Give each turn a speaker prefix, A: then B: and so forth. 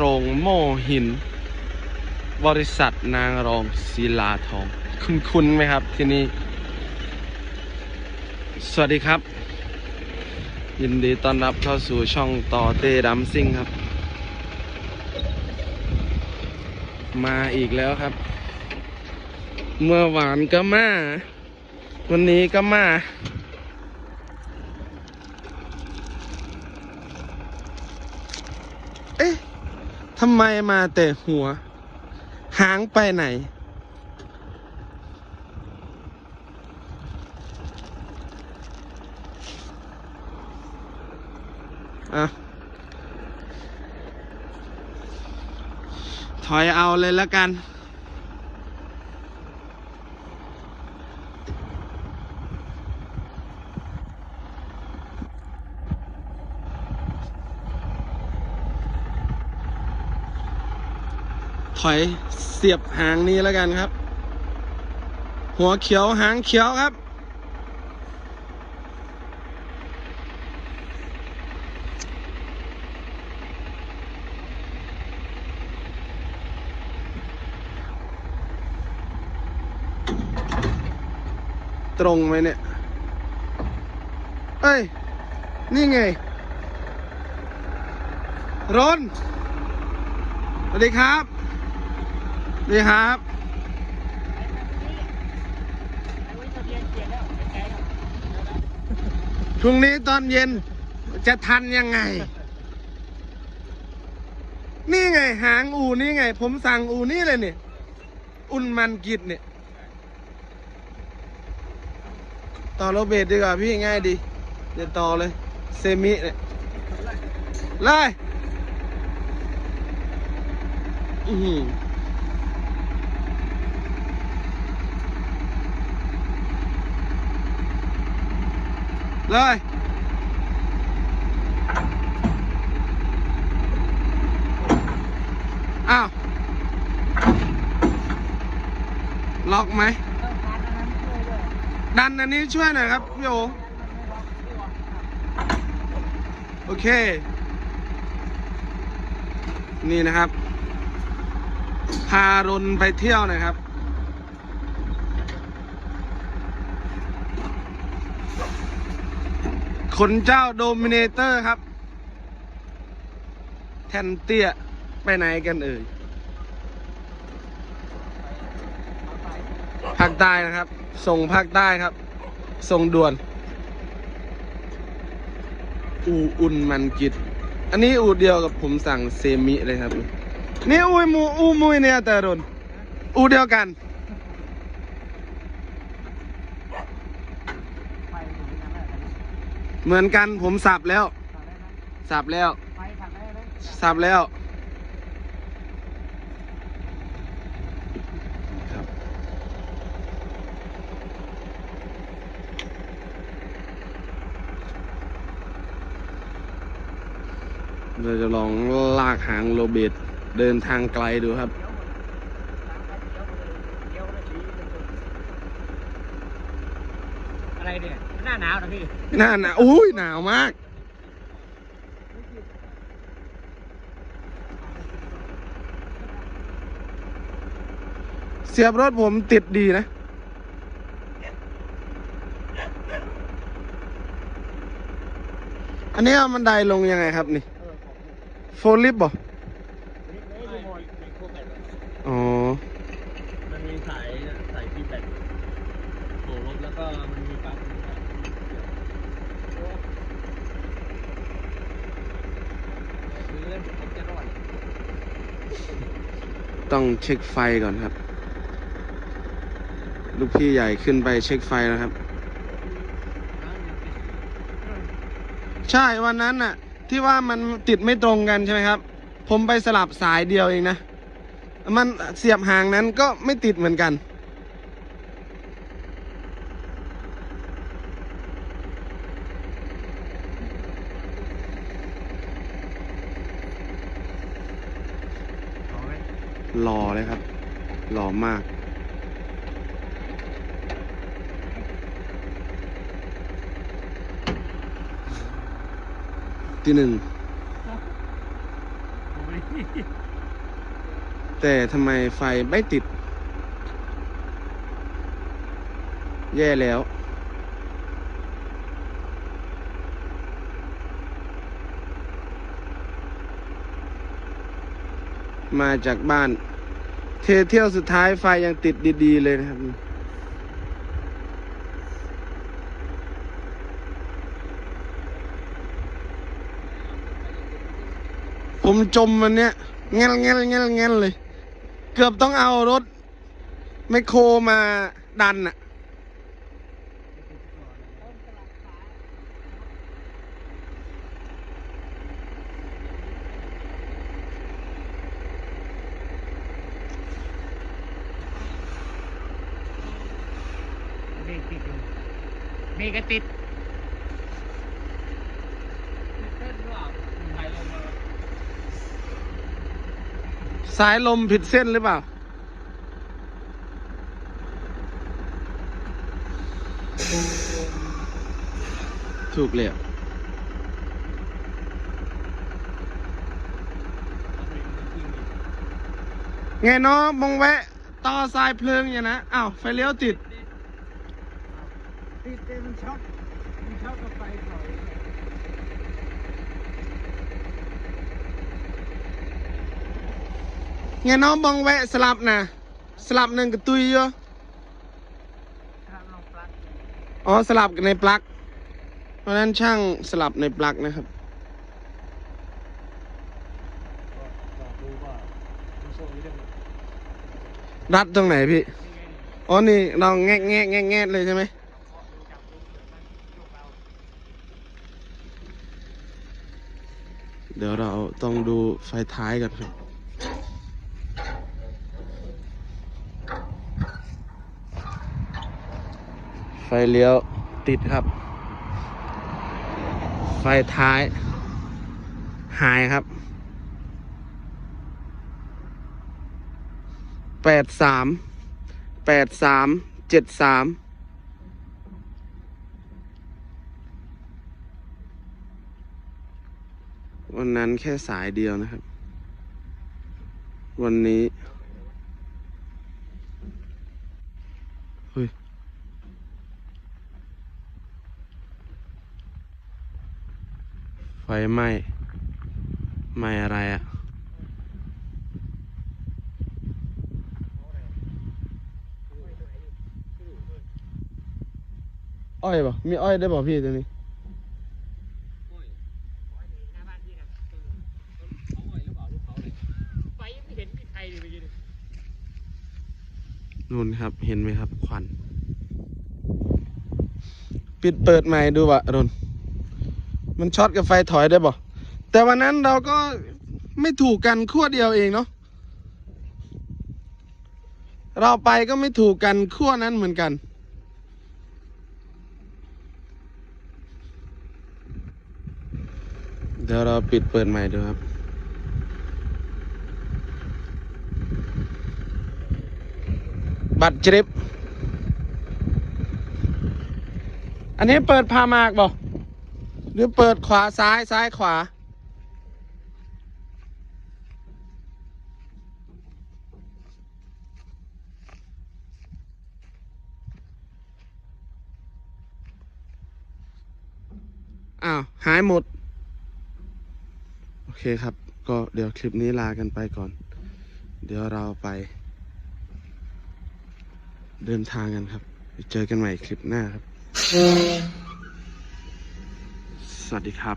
A: โรงโม่หิน บริษัทนางรองศิลาทอง คุณคุณไหมครับที่นี่ สวัสดีครับ ยินดีต้อนรับเข้าสู่ช่องต่อเต้ดัมซิ่งครับ มาอีกแล้วครับ เมื่อวานก็มา วันนี้ก็มา เอ๊ะ ทำไมมาแต่หัว หางไปไหน อะ ถอยเอาเลยแล้วกัน อยเสียบหางนี้แล้วกันครับ หัวเขียวหางเขียวครับ ตรงไหมเนี่ย เอ้ย นี่ไงร้อนสวัสดีครับ ดีครับพรุ่งนี้ตอนเย็นจะทันยังไง นี่ไงหางอูนี่ไง ผมสั่งอูนี่เลยเนี่ย อุ่นมันกิดเนี่ย ต่อโรเบตดีกว่าพี่ง่ายดี เดี๋ยวต่อเลย เซมิเนี่ยไล่อือ เลย อ้าว ล็อกไหม ดันอันนี้ช่วยหน่อยครับพี่โอโอเค นี่นะครับ พารนไปเที่ยวนะครับ ขนเจ้าโดมิเนเตอร์ครับ แทนเตี้ย ไปไหนกันเอ่ยภาคใต้นะครับ ส่งภาคใต้ครับ ส่งด่วน อูอุ่นมันกิด อันนี้อูเดียวกับผมสั่งเซมิเลยครับ นี่อูมูอูมุยเนี่ยแต่รนอูเดียวกัน เหมือนกันผมสับแล้ว สับแล้ว สับแล้วเราจะลองลากหางโรเบตเดินทางไกลดูครับ
B: อะไรเนี่ย หน้าหนาวนะพี่
A: หน้าหนาวอุ้ยหนาวมาก เสียบรถผมติดดีนะ อันนี้เอามันไดลงยังไงครับนี่ โฟลิปบ่อ๋อ
B: มันมีสายสายฟีดแบ็กโผล่รถแล้วก็มันมีปั๊ม
A: ต้องเช็คไฟก่อนครับ ลูกพี่ใหญ่ขึ้นไปเช็คไฟแล้วครับ ใช่วันนั้นน่ะ ที่ว่ามันติดไม่ตรงกันใช่ไหมครับ ผมไปสลับสายเดียวเองนะ มันเสียบหางนั้นก็ไม่ติดเหมือนกัน หล่อเลยครับ หล่อมาก ที่หนึ่ง แต่ทำไมไฟไม่ติด แย่แล้วมาจากบ้าน เทเที่ยวสุดท้ายไฟยังติดดีๆ เลยนะครับ ผมจมวันเนี้ยเงี้ยเงี้ยเงี้ยเงี้ยเลย เกือบต้องเอารถ ไมโครมาดันอะ
C: รกติดอยู่เบรกก็ติด
B: เส้นหรือเปล่ายลงมา
A: สายลมผิดเส้นหรือเปล่า ถูกเลยอะไงเนาะมองแวะ ต่อสายเพลิงอย่างนะอ้าวไฟเลี้ยวติด
C: ติดเต็มช็อตมันช็อตกับไฟถอย
A: ไงเนาะมองแวะสลับนะสลับหนึ่งกับตุยอยู่
C: ทางลงปลั๊ก
A: อ๋อสลับกันในปลั๊กเพราะฉะนั้นช่างสลับในปลั๊กนะครับ
B: ลองดูว่าคุณโซ่นี้ได้ไหม
A: รัดตรงไหนพี่ อ๋อ นี่เราแงะแงะแงะแงะเลยใช่ไหม เดี๋ยวเราต้องดูไฟท้ายกันครับไฟเลี้ยวติดครับ ไฟท้าย หายครับแปดสามแปดสามเจ็ดสาม วันนั้นแค่สายเดียวนะครับ วันนี้เฮ้ยไฟไหม้ไหม้อะไรอะอ้อยบ่มีอ้อยได้บ่พี่ตัวนี้
C: หน้าบ้านพี่นะ
B: เขาไหวหรือเปล่าลูกเขาเนี่ย
C: ไฟยังไม่เห็นมีใครเลยเมื่อกี้นี่
A: นู่นครับ เห็นไหมครับ ควัน ปิดเปิดใหม่ดูวะรนมันช็อตกับไฟถอยได้บ่แต่วันนั้นเราก็ไม่ถูกกันขั้วเดียวเองเนาะเราไปก็ไม่ถูกกันขั้วนั้นเหมือนกัน เดี๋ยวเราปิดเปิดใหม่ดูครับ บัตรจริบอันนี้เปิดพามากบ่หรือเปิดขวาซ้ายซ้ายขวา อ้าว หายหมด โอเคครับ ก็เดี๋ยวคลิปนี้ลากันไปก่อน เดี๋ยวเราไป เดินทางกันครับ เจอกันใหม่คลิปหน้าครับ สวัสดีครับ